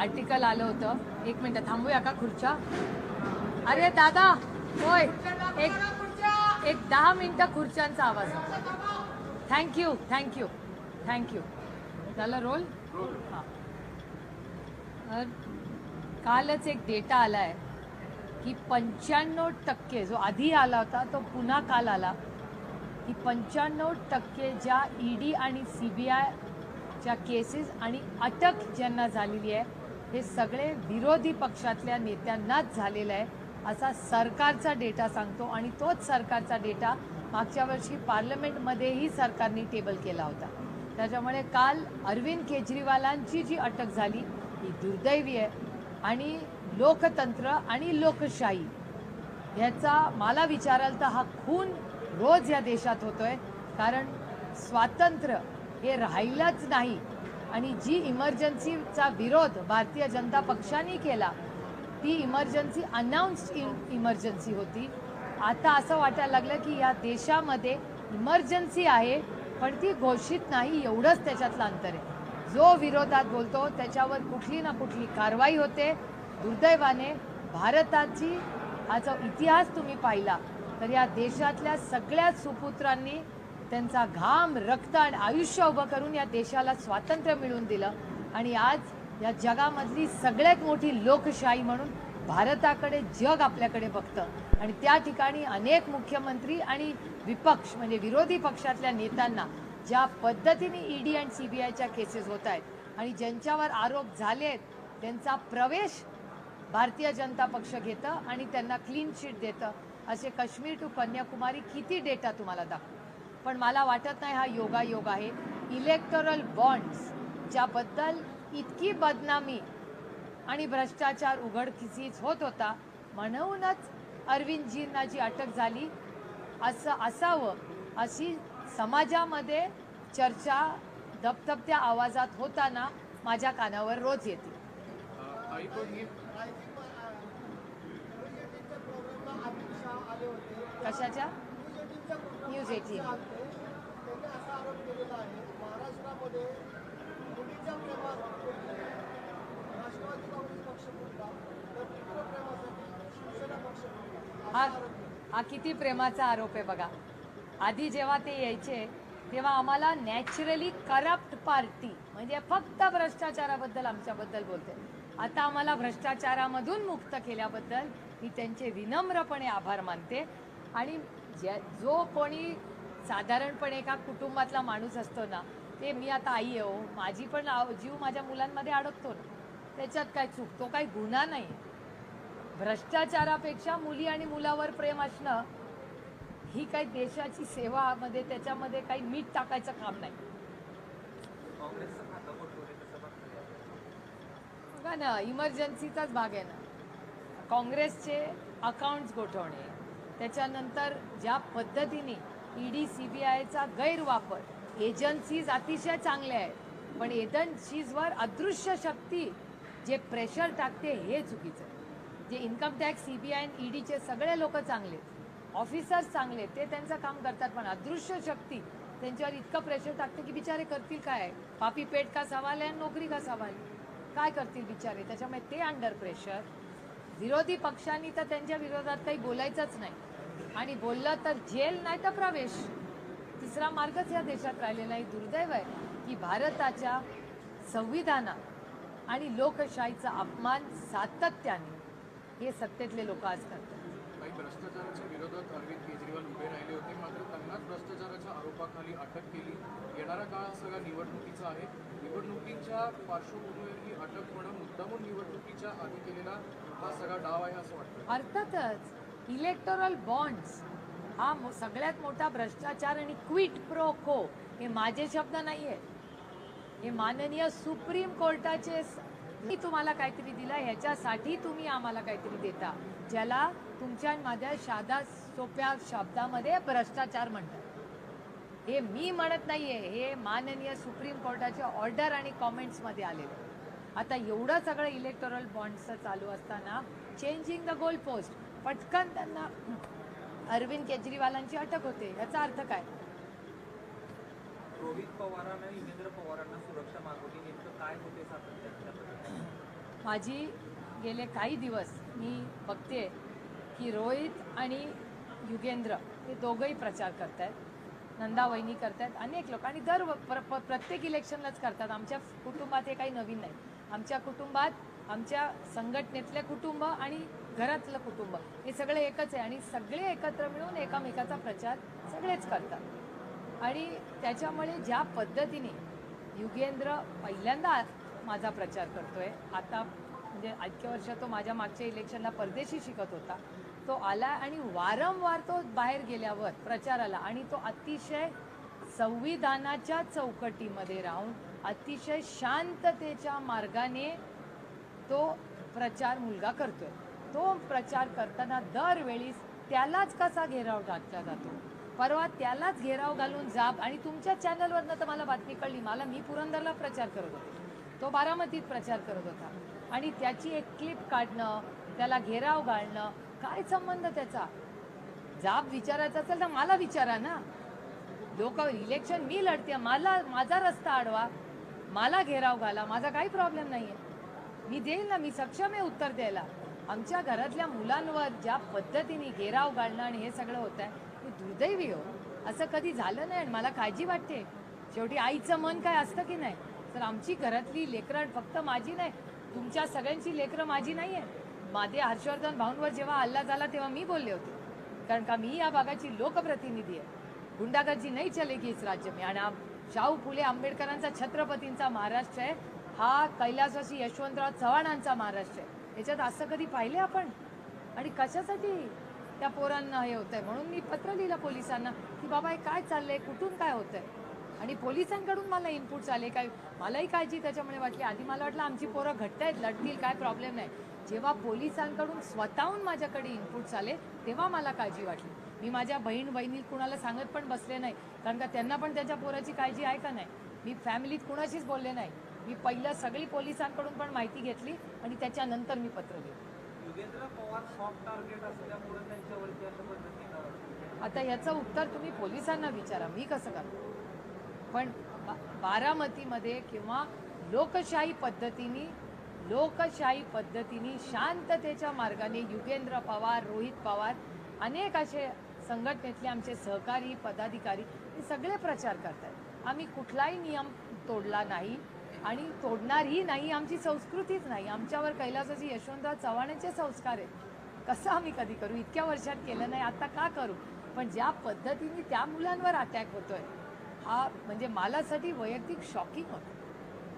Article आलं होतं. एक मिनटं थांबूया का खुर्च्या? अरे दादा होय. एक एक दहा मिनटं खुर्च्यांचा आवाज. Thank you thank you thank you झालं रोल हां. कालच एक डेटा आला आहे की पंच्याण्णव टक्के जो आधी आला होता तो पुन्हा काल आला. की पंच्याण्णव टक्के ज्या ई डी आणि सी बी आयच्या केसेस आणि अटक ज्यांना झालेली आहे हे सगळे विरोधी पक्षातल्या नेत्यांनाच झालेलं आहे. असा सरकारचा डेटा सांगतो आणि तोच सरकारचा डेटा मागच्या वर्षी पार्लमेंटमध्येही सरकारने टेबल केला होता. त्याच्यामुळे काल अरविंद केजरीवालांची जी अटक झाली ही दुर्दैवी आहे. आणि लोकतंत्र आणि लोकशाही ह्याचा मला विचाराल तर हा खून रोज या देशात होतोय. कारण स्वातंत्र्य हे राहिलंच नाही. आणि जी इमर्जन्सीचा विरोध भारतीय जनता पक्षाने केला ती इमर्जन्सी अनाऊन्स्ड इमर्जन्सी होती. आता असं वाटायला लागलं की या देशामध्ये इमर्जन्सी आहे पण ती घोषित नाही एवढंच त्याच्यातलं अंतर आहे. जो विरोधात बोलतो त्याच्यावर कुठली ना कुठली कारवाई होते. दुर्दैवाने भारताची हा जो इतिहास तुम्ही पाहिला तर या देशातल्या सगळ्या सुपुत्रांनी त्यांचा घाम रक्त आणि आयुष्य उभं करून या देशाला स्वातंत्र्य मिळवून दिलं. आणि आज या जगामधली सगळ्यात मोठी लोकशाही म्हणून भारताकडे जग आपल्याकडे बघतं. आणि त्या ठिकाणी अनेक मुख्यमंत्री आणि विपक्ष म्हणजे विरोधी पक्षातल्या नेत्यांना ज्या पद्धतीने ईडी बी आयच्या केसेस होत आहेत आणि ज्यांच्यावर आरोप झाले आहेत त्यांचा प्रवेश भारतीय जनता पक्ष घेतं आणि त्यांना क्लीन शीट देतं. असे काश्मीर टू कन्याकुमारी किती डेटा तुम्हाला दाखवतो पण मला वाटत नाही हा योगायोग आहे. इलेक्टोरल बॉन्ड्स ज्याबद्दल इतकी बदनामी आणि भ्रष्टाचार उघडकीस होत होता म्हणूनच अरविंदजींना जी अटक झाली असं असावं अशी समाजामध्ये चर्चा दपदपत्या आवाजात होताना माझ्या कानावर रोज येते. कशाच्या? म्हणजे न्यूज एटीन महाराष्ट्रामध्ये मुलीच्या राष्ट्रवादी काँग्रेस पक्ष तर प्रेमासाठी शिवसेना पक्ष हा हा किती प्रेमाचा आरोप आहे बघा. आधी जेव्हा ते यायचे तेव्हा आम्हाला नॅचरली करप्ट पार्टी म्हणजे फक्त भ्रष्टाचाराबद्दल आमच्याबद्दल बोलते. आता आम्हाला भ्रष्टाचारामधून मुक्त केल्याबद्दल मी त्यांचे विनम्रपणे आभार मानते. आणि ज्या जो कोणी साधारणपणे एका कुटुंबातला माणूस असतो ना ते मी आता आई आहे हो माझी पण जीव माझ्या मुलांमध्ये अडकतो ना त्याच्यात काय चूक? तो काही गुन्हा नाही. भ्रष्टाचारापेक्षा मुली आणि मुलावर प्रेम असणं ही काही देशाची सेवा मध्ये त्याच्यामध्ये काही मीठ टाकायचं काम नाही. बघा ना इमर्जन्सीचाच भाग आहे ना. काँग्रेसचे अकाउंट्स गोठवणे त्याच्यानंतर ज्या पद्धतीने ईडी सी बी आयचा गैरवापर एजन्सीज अतिशय चांगल्या आहेत पण एजन्सीजवर अदृश्य शक्ती जे प्रेशर टाकते हे चुकीचं आहे. जे income tax C B I आणि ईडीचे सगळे लोक चांगले ऑफिसर्स चांगले ते त्यांचं काम करतात पण अदृश्य शक्ती त्यांच्यावर इतकं प्रेशर टाकते की बिचारे करतील काय? पापी पेट का सवाल आहे आणि नोकरी का सवाल? आहे? काय करतील बिचारे? त्याच्यामुळे ते अंडर प्रेशर विरोधी पक्षांनी तर त्यांच्या विरोधात काही बोलायचंच नाही. आणि बोललं तर जेल नाही तर प्रवेश. तिसरा मार्गच या देशात राहिलेला आहे. दुर्दैव आहे की भारताच्या संविधानात आणि लोकशाहीचा अपमान सातत्याने हे सत्तेतले लोक आज करतात. काही भ्रष्टाचाराच्या विरोधात अरविंद केजरीवाल उभे राहिले होते. मात्र त्यांनाच भ्रष्टाचाराच्या आरोपाखाली अटक केली. येणारा काळ हा सगळा निवडणुकीचा आहे. निवडणुकीच्या पार्श्वभूमीवर ही अटक होणं मुद्दामून निवडणुकीच्या आधी केलेला हा सगळा डाव आहे असं वाटतं. अर्थातच इलेक्टोरल बॉन्ड्स हा सगळ्यात मोठा भ्रष्टाचार आणि क्विट प्रो को हे माझे शब्द नाही आहेत हे माननीय सुप्रीम कोर्टाचे मी तुम्हाला काहीतरी दिलं ह्याच्यासाठी तुम्ही आम्हाला काहीतरी देता. ज्याला तुमच्या आणि माझ्या साधा सोप्या शब्दामध्ये भ्रष्टाचार म्हणतात. हे मी म्हणत नाहीये हे माननीय सुप्रीम कोर्टाचे ऑर्डर आणि कॉमेंट्समध्ये आलेले. आता एवढं सगळं इलेक्टोरल बॉन्ड्सचं चालू असताना चेंजिंग द गोल पोस्ट पटकन त्यांना अरविंद केजरीवालांची अटक होते याचा अर्थ काय? रोहित पवारांना पवारांना सुरक्षा मागवली नेमकं काय होते माझी गेले काही दिवस मी बघते की रोहित आणि युगेंद्र हे दोघंही प्रचार करत आहेत नंदा वहिनी करतायत. अनेक लोक. आणि दर प्र- प्र- प्रत्येक इलेक्शनलाच करतात. आमच्या कुटुंबात हे काही नवीन नाही. आमच्या कुटुंबात आमच्या संघटनेतले कुटुंब आणि घरातलं कुटुंब हे सगळे एकच आहे. आणि सगळे एकत्र मिळून एकामेकाचा प्रचार सगळेच करतात. आणि त्याच्यामुळे ज्या पद्धतीने युगेंद्र पहिल्यांदा माझा प्रचार करतोय आता म्हणजे आजच्या वर्ष तो माझ्या मागच्या इलेक्शनला परदेशी शिकत होता. तो आला आणि वारंवार तो बाहेर गेल्यावर प्रचाराला आणि तो अतिशय संविधानाच्या चौकटीमध्ये राहून अतिशय शांततेच्या मार्गाने तो प्रचार मुलगा करतोय. तो प्रचार करताना दरवेळी त्यालाच कसा घेराव घातला जातो? परवा त्यालाच घेराव घालून जाब आणि तुमच्या चॅनलवरनं तर मला बातमी कळली. मला मी पुरंदरला प्रचार करत होतो. तो बारामतीत प्रचार करत होता. आणि त्याची एक क्लिप काढणं त्याला घेराव घालणं काय संबंध त्याचा? जाब विचारायचा असेल तर मला विचारा ना. लोक इलेक्शन मी लढते मला माझा रस्ता अडवा मला घेराव घाला माझा काही प्रॉब्लेम नाही आहे मी देईल ना मी सक्षम आहे उत्तर द्यायला. आमच्या घरातल्या मुलांवर ज्या पद्धतीने घेराव घालणं आणि हे सगळं होत आहे हे दुर्दैवी हो. असं कधी झालं नाही आणि मला काळजी वाटते. शेवटी आईचं मन काय असतं की नाही? तर आमची घरातली लेकरं फक्त माझी नाही तुमच्या सगळ्यांची लेकरं माझी नाही आहे माझे हर्षवर्धन भाऊंवर जेव्हा हल्ला झाला तेव्हा मी बोलले होते. कारण का मी या भागाची लोकप्रतिनिधी आहे. गुंडागर्दी नाही चलेगी इस राज्य मी. आणि शाहू फुले आंबेडकरांचा छत्रपतींचा महाराष्ट्र आहे. हा कैलासवासी यशवंतराव चव्हाणांचा महाराष्ट्र आहे. याच्यात असं कधी पाहिले आपण? आणि कशासाठी त्या पोरांना हे होतंय? म्हणून मी पत्र लिहिलं पोलिसांना की बाबा हे काय चाललंय? कुठून काय होतंय? आणि पोलिसांकडून मला इनपुट्स आले. काय मलाही काळजी त्याच्यामुळे वाटली. आधी मला वाटलं आमची पोरं घट्ट आहेत लढतील काय प्रॉब्लेम नाही. जेव्हा पोलिसांकडून स्वतःहून माझ्याकडे इनपुट्स आले तेव्हा मला काळजी वाटली. मी माझ्या बहीण बहिणी कुणाला सांगत पण बसले नाही. कारण का त्यांना पण त्यांच्या पोराची काळजी आहे का नाही? मी फॅमिलीत कुणाशीच बोलले नाही. मी पहिलं सगळी पोलिसांकडून पण माहिती घेतली आणि त्याच्यानंतर मी पत्र लिहिलं आता याचं उत्तर तुम्ही पोलिसांना विचारा. मी कसं करतो पण बा- बारामतीमध्ये किंवा लोकशाही पद्धतीने लोकशाही पद्धतीने शांततेच्या मार्गाने युगेंद्र पवार रोहित पवार अनेक असे संघटनेतले आमचे सहकारी पदाधिकारी हे सगळे प्रचार करतात. आम्ही कुठलाही नियम तोडला नाही आणि तोडणारही नाही आमची संस्कृतीच नाही. आमच्यावर कैलासाची यशवंतराव चव्हाणांचे संस्कार आहेत. कसं आम्ही कधी करू? इतक्या वर्षात केलं नाही आता का करू? पण ज्या पद्धतीने त्या मुलांवर अटॅक होतोय हा म्हणजे मालासाठी वैयक्तिक शॉकिंग होतं.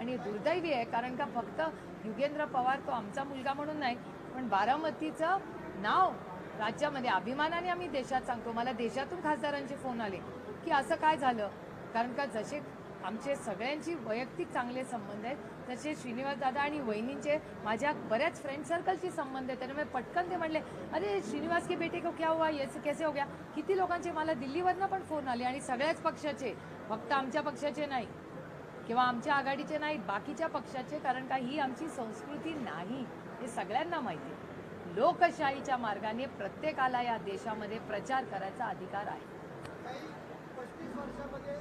आणि दुर्दैवी आहे कारण का फक्त युगेंद्र पवार तो आमचा मुलगा म्हणून नाही पण बारामतीचं नाव राज्यामध्ये अभिमानाने आम्ही देशात सांगतो. मला देशातून खासदारांचे फोन आले की असं काय झालं? कारण का जसे आमचे सगळ्यांची वैयक्तिक चांगले संबंध आहेत तसे श्रीनिवास दादा आणि वहिनींचे माझ्या बऱ्याच फ्रेंड सर्कलशी संबंध आहे. त्यामुळे पटकन ते म्हणले अरे श्रीनिवास के बेटे को क्या हुआ? येस कैसे हो गया? किती लोकांचे मला दिल्लीवरनं पण फोन आले आणि सगळ्याच पक्षाचे फक्त आमच्या पक्षाचे नाही किंवा आमच्या आघाडीचे नाहीत बाकीच्या पक्षाचे कारण का ही आमची संस्कृती नाही हे सगळ्यांना माहिती आहे. लोकशाहीच्या मार्गाने प्रत्येकाला या देशामध्ये प्रचार करायचा अधिकार आहे. पस्तीस वर्षामध्ये